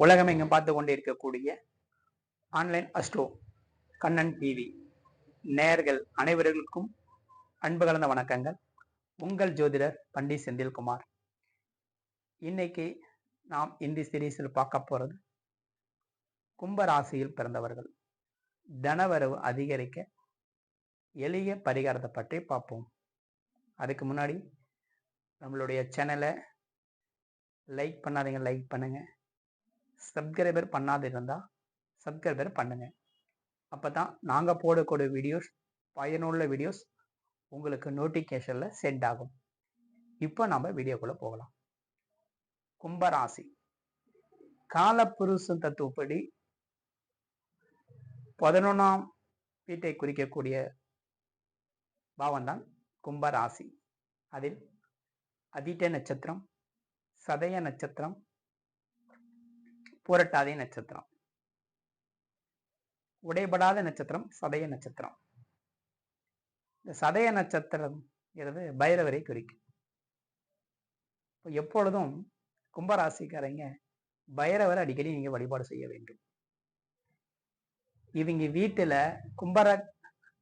உலகம் எங்கும் பார்த்து கொண்டு இருக்கக்கூடிய ஆன்லைன் அஸ்ட்ரோ கண்ணன் டிவி நேர்கள் அனைவர்களுக்கும் அன்பு கலந்த வணக்கங்கள். உங்கள் ஜோதிடர் பண்டி செந்தில்குமார். இன்னைக்கு நாம் இந்தி சீரீஸில் பார்க்க போகிறது கும்பராசியில் பிறந்தவர்கள். தனவரவு அதிகரிக்க எளிய பரிகாரத்தை பற்றி பார்ப்போம். அதுக்கு முன்னாடி நம்மளுடைய சேனலை லைக் பண்ணாதீங்க லைக் பண்ணுங்கள் சப்ஸ்கிரைபர் பண்ணாது இருந்தால் சப்ஸ்கிரைபர் பண்ணுங்க. அப்போ தான் நாங்கள் போடக்கூடிய வீடியோஸ் பயனுள்ள வீடியோஸ் உங்களுக்கு நோட்டிஃபிகேஷனில் சென்ட் ஆகும். இப்போ நம்ம வீடியோக்குள்ளே போகலாம். கும்பராசி. காலப்புருஷன் தத்துவப்படி பதினொன்றாம் வீட்டை குறிக்கக்கூடிய பாவம்தான் கும்பராசி. அதில் அதிட்ட நட்சத்திரம் சதய நட்சத்திரம் புரட்டாதி நட்சத்திரம். உடைபடாத நட்சத்திரம் சதய நட்சத்திரம். இந்த சதய நட்சத்திரம் பைரவரை குறிக்கும். இப்போ எப்பொழுதும் கும்பராசிக்காரங்க பைரவர் அடிக்கடி நீங்க வழிபாடு செய்ய வேண்டும். இவங்க வீட்டுல கும்பர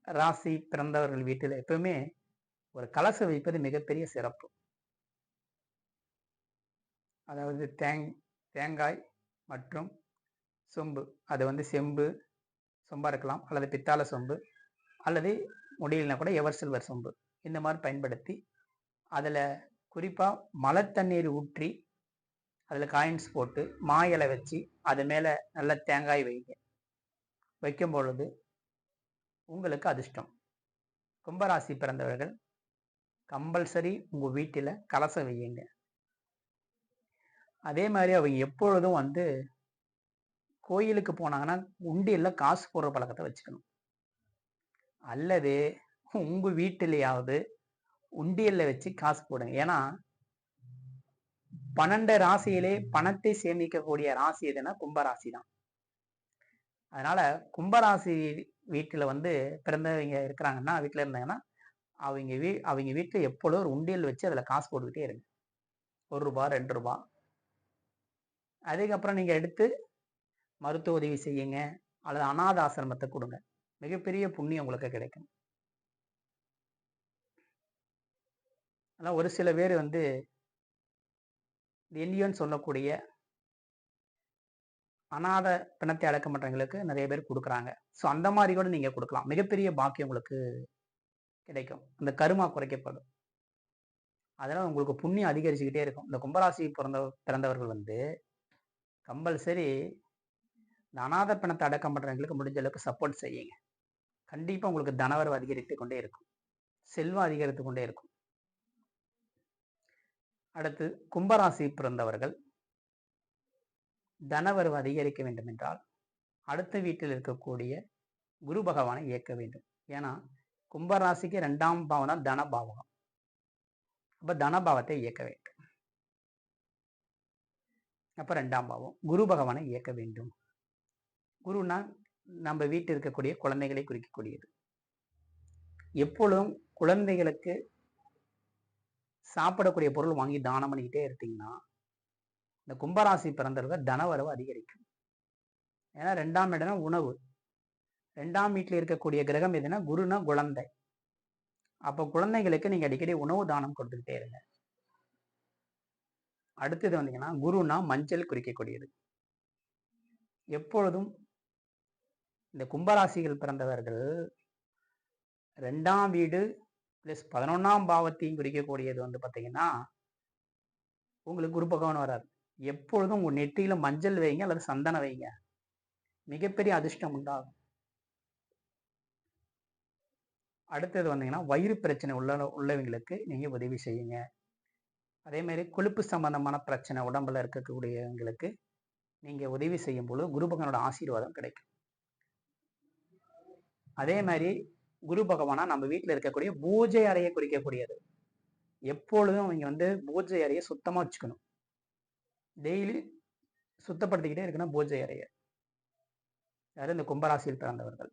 ராசி பிறந்தவர்கள் வீட்டுல எப்பவுமே ஒரு கலசம் வைப்பது மிகப்பெரிய சிறப்பு. அதாவது தேங் தேங்காய் மற்றும் சொம்பு. அது வந்து செம்பு சொம்பாக இருக்கலாம் அல்லது பித்தாள சொம்பு அல்லது முடியலனா கூட எவர் சில்வர் சொம்பு. இந்த மாதிரி பயன்படுத்தி அதில் குறிப்பாக மழை தண்ணீர் ஊற்றி அதில் காயின்ஸ் போட்டு மா இலை வச்சு அது மேலே நல்ல தேங்காய் வைங்க. வைக்கும் பொழுது உங்களுக்கு அதிர்ஷ்டம். கும்பராசி பிறந்தவர்கள் கம்பல்சரி உங்கள் வீட்டில் கலசம் வையுங்க. அதே மாதிரி அவங்க எப்பொழுதும் வந்து கோயிலுக்கு போனாங்கன்னா உண்டியில் காசு போடுற பழக்கத்தை வச்சுக்கணும். அல்லது உங்கள் வீட்டிலேயாவது உண்டியலில் வச்சு காசு போடுங்க. ஏன்னா பன்னெண்டு ராசியிலே பணத்தை சேமிக்கக்கூடிய ராசி எதுனா கும்பராசி தான் அதனால கும்பராசி வீட்டில் வந்து பிறந்தவங்க இருக்கிறாங்கன்னா வீட்டில் இருந்தாங்கன்னா அவங்க வீ அவங்க வீட்டில் எப்பொழுதும் ஒரு உண்டியல் வச்சு அதில் காசு போட்டுக்கிட்டே இருங்க. ஒரு ரூபா ரெண்டு ரூபா. அதுக்கப்புறம் நீங்கள் எடுத்து மருத்துவ உதவி செய்யுங்க. அல்லது அநாத ஆசிரமத்தை கொடுங்க. மிகப்பெரிய புண்ணியம் உங்களுக்கு கிடைக்கும். ஆனால் ஒரு சில பேர் வந்து இந்தியன்னு சொல்லக்கூடிய அநாத பிணத்தை அடக்க மாட்டவங்களுக்கு நிறைய பேர் கொடுக்குறாங்க. ஸோ அந்த மாதிரி கூட நீங்கள் கொடுக்கலாம். மிகப்பெரிய பாக்கியம் உங்களுக்கு கிடைக்கும். அந்த கருமா குறைக்கப்படும். அதனால் உங்களுக்கு புண்ணியம் அதிகரிச்சுக்கிட்டே இருக்கும். இந்த கும்பராசி பிறந்த பிறந்தவர்கள் வந்து கம்பல்சரி இந்த அநாத பணத்தை அடக்கம் பண்ணுறவங்களுக்கு முடிஞ்ச அளவுக்கு சப்போர்ட் செய்யுங்க. கண்டிப்பாக உங்களுக்கு தனவரவு அதிகரித்து கொண்டே இருக்கும். செல்வம் அதிகரித்து கொண்டே இருக்கும். அடுத்து கும்பராசி பிறந்தவர்கள் தனவரவு அதிகரிக்க வேண்டும் என்றால் அடுத்த வீட்டில் இருக்கக்கூடிய குரு பகவானை இயக்க வேண்டும். ஏன்னா கும்பராசிக்கு ரெண்டாம் பாவம் தான் தனபாவகம். அப்போ தனபாவத்தை இயக்க வேண்டும். அப்போ ரெண்டாம் பாவம். குரு பகவானை இயக்க வேண்டும். குருனா நம்ம வீட்டில் இருக்கக்கூடிய குழந்தைகளை குறிக்கக்கூடியது. எப்பொழுதும் குழந்தைகளுக்கு சாப்பிடக்கூடிய பொருள் வாங்கி தானம் பண்ணிக்கிட்டே இருந்தீங்கன்னா இந்த கும்பராசி பிறந்தவர்கள் தனவரவு அதிகரிக்கும். ஏன்னா ரெண்டாம் இடம்னா உணவு. ரெண்டாம் வீட்டில் இருக்கக்கூடிய கிரகம் எதுனா குருனா குழந்தை. அப்போ குழந்தைகளுக்கு நீங்கள் அடிக்கடி உணவு தானம் கொடுத்துக்கிட்டே இருங்க. அடுத்தது வந்தீங்கன்னா குருனா மஞ்சள் குறிக்கக்கூடியது. எப்பொழுதும் இந்த கும்பராசிகள் பிறந்தவர்கள் ரெண்டாம் வீடு ப்ளஸ் பதினொன்றாம் பாவத்தையும் குறிக்கக்கூடியது வந்து பார்த்தீங்கன்னா உங்களுக்கு குரு பகவான் வராது எப்பொழுதும் உங்கள் நெற்றியில் மஞ்சள் வைங்க அல்லது சந்தனம் வைங்க. மிகப்பெரிய அதிர்ஷ்டம் உண்டாகும். அடுத்தது வந்தீங்கன்னா வயிறு பிரச்சனை உள்ள உள்ளவங்களுக்கு நீங்கள் உதவி செய்யுங்க. அதே மாதிரி கொழுப்பு சம்பந்தமான பிரச்சனை உடம்புல இருக்கக்கூடியவங்களுக்கு நீங்கள் உதவி செய்யும் பொழுது குரு பகவானோட ஆசீர்வாதம் கிடைக்கும். அதே மாதிரி குரு பகவானா நம்ம வீட்டில் இருக்கக்கூடிய பூஜை அறையை குறிக்கக்கூடியது. எப்பொழுதும் அவங்க வந்து பூஜை அறையை சுத்தமாக வச்சுக்கணும். டெய்லி சுத்தப்படுத்திக்கிட்டே இருக்கணும் பூஜை அறையை. யாரும் இந்த கும்பராசியில் பிறந்தவர்கள்.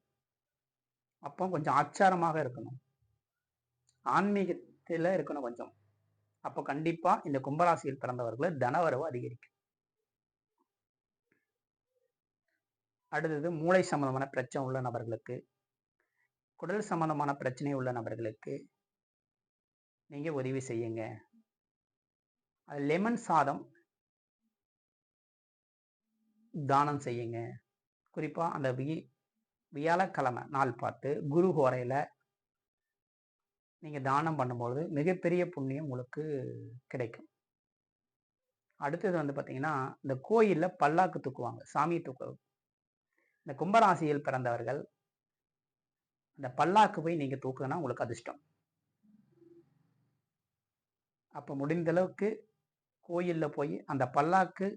அப்போ கொஞ்சம் ஆச்சாரமாக இருக்கணும். ஆன்மீகத்தில் இருக்கணும் கொஞ்சம். அப்போ கண்டிப்பா இந்த கும்பராசியில் பிறந்தவர்கள் தனவரவு அதிகரிக்கும். அடுத்தது மூளை சம்பந்தமான பிரச்சனை உள்ள நபர்களுக்கு குடல் சம்பந்தமான பிரச்சனை உள்ள நபர்களுக்கு நீங்கள் உதவி செய்யுங்க. அது லெமன் சாதம் தானம் செய்யுங்க. குறிப்பாக அந்த வி வியாழக்கிழமை நாள் பார்த்து குரு ஹோரையில் நீங்கள் தானம் பண்ணும்பொழுது மிகப்பெரிய புண்ணியம் உங்களுக்கு கிடைக்கும். அடுத்தது வந்து பார்த்தீங்கன்னா இந்த கோயிலில் பல்லாக்கு தூக்குவாங்க சாமி தூக்கு இந்த கும்பராசியில் பிறந்தவர்கள் அந்த பல்லாக்கு போய் நீங்கள் தூக்குனா உங்களுக்கு அதிர்ஷ்டம். அப்போ முடிந்த அளவுக்கு கோயிலில் போய் அந்த பல்லாக்கு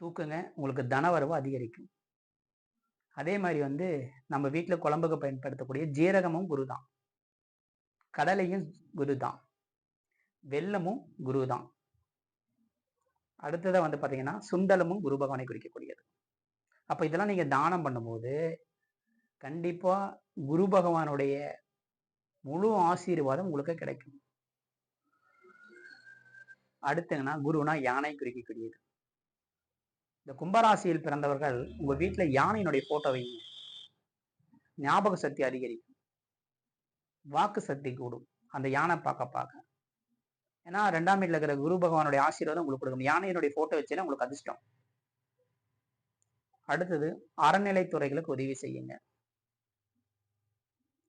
தூக்குங்க உங்களுக்கு தனவரவு அதிகரிக்கும். அதே மாதிரி வந்து நம்ம வீட்டில் குழம்புக்கு பயன்படுத்தக்கூடிய ஜீரகமும் குரு தான் கடலையும் குரு தான் வெள்ளமும் குரு தான் அடுத்ததாக வந்து பார்த்தீங்கன்னா சுண்டலமும் குரு பகவானை குறிக்கக்கூடியது. அப்போ இதெல்லாம் நீங்கள் தானம் பண்ணும்போது கண்டிப்பாக குரு பகவானுடைய முழு ஆசீர்வாதம் உங்களுக்கு கிடைக்கும். அடுத்துங்கன்னா குருனா யானை குறிக்கக்கூடியது. இந்த கும்பராசியில் பிறந்தவர்கள் உங்கள் வீட்டில் யானையினுடைய ஃபோட்டோ வைங்க. ஞாபக சக்தி அதிகரிக்கும். வாக்கு சக்தி கூடும். அந்த யானை பார்க்க பார்க்க. ஏன்னா ரெண்டாம் வீட்டில் இருக்கிற குரு பகவானுடைய ஆசீர்வாதம் உங்களுக்கு கொடுக்கும். யானையினுடைய போட்டோ வச்சுன்னா உங்களுக்கு அதிர்ஷ்டம். அடுத்தது அறநிலைத்துறைகளுக்கு உதவி செய்யுங்க.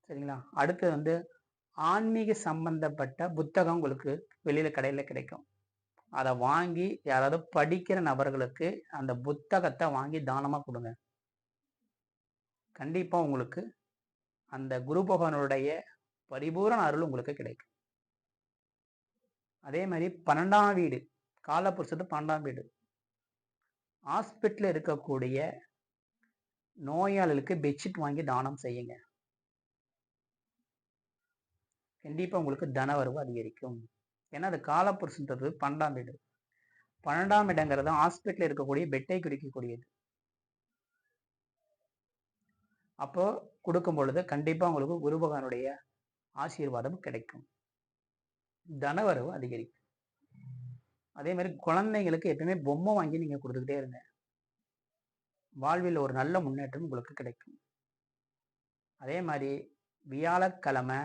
சரிங்களா? அடுத்தது வந்து ஆன்மீக சம்பந்தப்பட்ட புத்தகம் உங்களுக்கு வெளியில் கடையில் கிடைக்கும். அதை வாங்கி யாராவது படிக்கிற நபர்களுக்கு அந்த புத்தகத்தை வாங்கி தானமாக கொடுங்க. கண்டிப்பாக உங்களுக்கு அந்த குரு பகவானுடைய பரிபூரண அருள் உங்களுக்கு கிடைக்கும். அதே மாதிரி பன்னெண்டாம் வீடு காலப்புருஷத்து பன்னெண்டாம் வீடு. ஹாஸ்பிட்டலில் இருக்கக்கூடிய நோயாளிகளுக்கு பெட்ஷீட் வாங்கி தானம் செய்யுங்க. கண்டிப்பாக உங்களுக்கு தன வரவு அதிகரிக்கும். ஏன்னா அது காலப்புருஷன்றது பன்னெண்டாம் வீடு. பன்னெண்டாம் இடங்கிறது ஹாஸ்பிட்டலில் இருக்கக்கூடிய பெட்டை குறிக்கக்கூடியது. அப்போ கொடுக்கும் பொழுது கண்டிப்பாக உங்களுக்கு குரு பகவானுடைய ஆசீர்வாதம் கிடைக்கும். தனவரவு அதிகரிக்கும். அதே மாதிரி குழந்தைங்களுக்கு எப்பயுமே பொம்மை வாங்கி நீங்கள் கொடுத்துக்கிட்டே இருங்க. வாழ்வில் ஒரு நல்ல முன்னேற்றம் உங்களுக்கு கிடைக்கும். அதே மாதிரி வியாழக்கிழமை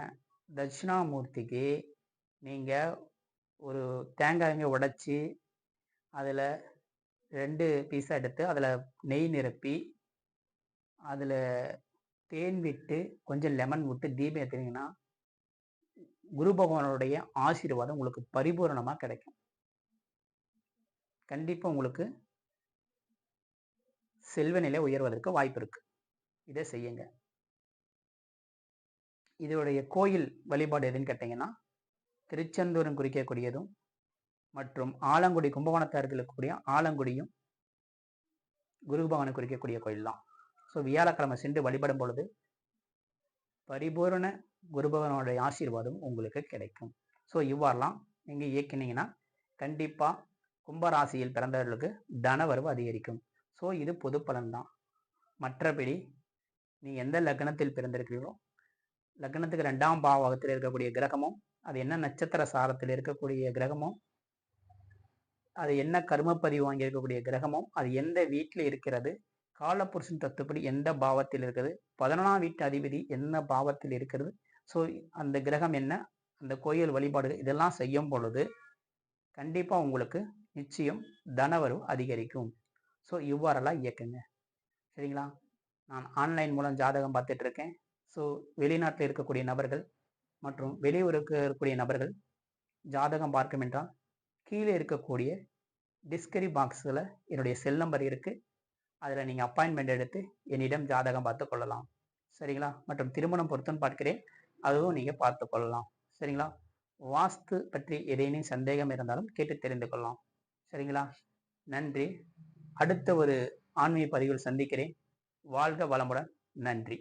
தட்சிணாமூர்த்திக்கு நீங்கள் ஒரு தேங்காய்ங்க உடைச்சி அதில் ரெண்டு பீஸாக எடுத்து அதில் நெய் நிரப்பி அதில் தேன் விட்டு கொஞ்சம் லெமன் விட்டு தீபம் ஏற்றினீங்கன்னா குரு பகவானுடைய ஆசீர்வாதம் உங்களுக்கு பரிபூரணமாக கிடைக்கும். கண்டிப்பாக உங்களுக்கு செல்வ நிலை உயர்வதற்கு வாய்ப்பு இருக்கு. இதை செய்யுங்க. இதோடைய கோயில் வழிபாடு எதுன்னு கேட்டிங்கன்னா திருச்செந்தூரம் குறிக்கக்கூடியதும் மற்றும் ஆலங்குடி கும்பகோணத்தார்கள் இருக்கக்கூடிய ஆலங்குடியும் குரு பகவானை குறிக்கக்கூடிய கோயில் தான் ஸோ வியாழக்கிழமை சென்று வழிபடும் பொழுது பரிபூரண குருபகவனுடைய ஆசீர்வாதம் உங்களுக்கு கிடைக்கும். ஸோ இவ்வாறெல்லாம் நீங்கள் இயக்கினீங்கன்னா கண்டிப்பாக கும்பராசியில் பிறந்தவர்களுக்கு தனவரவு அதிகரிக்கும். ஸோ இது பொது பலன் தான் மற்றபடி நீ எந்த லக்னத்தில் பிறந்திருக்கிறீர்களோ லக்னத்துக்கு ரெண்டாம் பாவகத்தில் இருக்கக்கூடிய கிரகமும் அது என்ன நட்சத்திர சாரத்தில் இருக்கக்கூடிய கிரகமும் அது என்ன கர்மப்பதிவு வாங்கி இருக்கக்கூடிய கிரகமும் அது எந்த வீட்டில் இருக்கிறது காலப்புருஷன் தத்துப்படி எந்த பாவத்தில் இருக்குது பதினொன்றாம் வீட்டு அதிபதி என்ன பாவத்தில் இருக்கிறது ஸோ அந்த கிரகம் என்ன? அந்த கோயில் வழிபாடு இதெல்லாம் செய்யும் பொழுது கண்டிப்பாக உங்களுக்கு நிச்சயம் தனவரவு அதிகரிக்கும். ஸோ இவ்வாறெல்லாம் இயக்குங்க. சரிங்களா? நான் ஆன்லைன் மூலம் ஜாதகம் பார்த்துட்டு இருக்கேன் ஸோ வெளிநாட்டில் இருக்கக்கூடிய நபர்கள் மற்றும் வெளியூருக்கு இருக்கக்கூடிய நபர்கள் ஜாதகம் பார்க்கும் என்றால் கீழே இருக்கக்கூடிய டிஸ்கரி பாக்ஸில் என்னுடைய செல் நம்பர் இருக்குது அதில் நீங்கள் அப்பாயின்மெண்ட் எடுத்து என்னிடம் ஜாதகம் பார்த்து கொள்ளலாம். சரிங்களா? மற்றும் திருமணம் பொறுத்துன்னு பார்க்கிறேன். அதுவும் நீங்கள் பார்த்து கொள்ளலாம். சரிங்களா? வாஸ்து பற்றி ஏதேனும் சந்தேகம் இருந்தாலும் கேட்டு தெரிந்து கொள்ளலாம். சரிங்களா? நன்றி. அடுத்த ஒரு ஆன்மீக பதிவில் சந்திக்கிறேன். வாழ்க வளமுடன். நன்றி.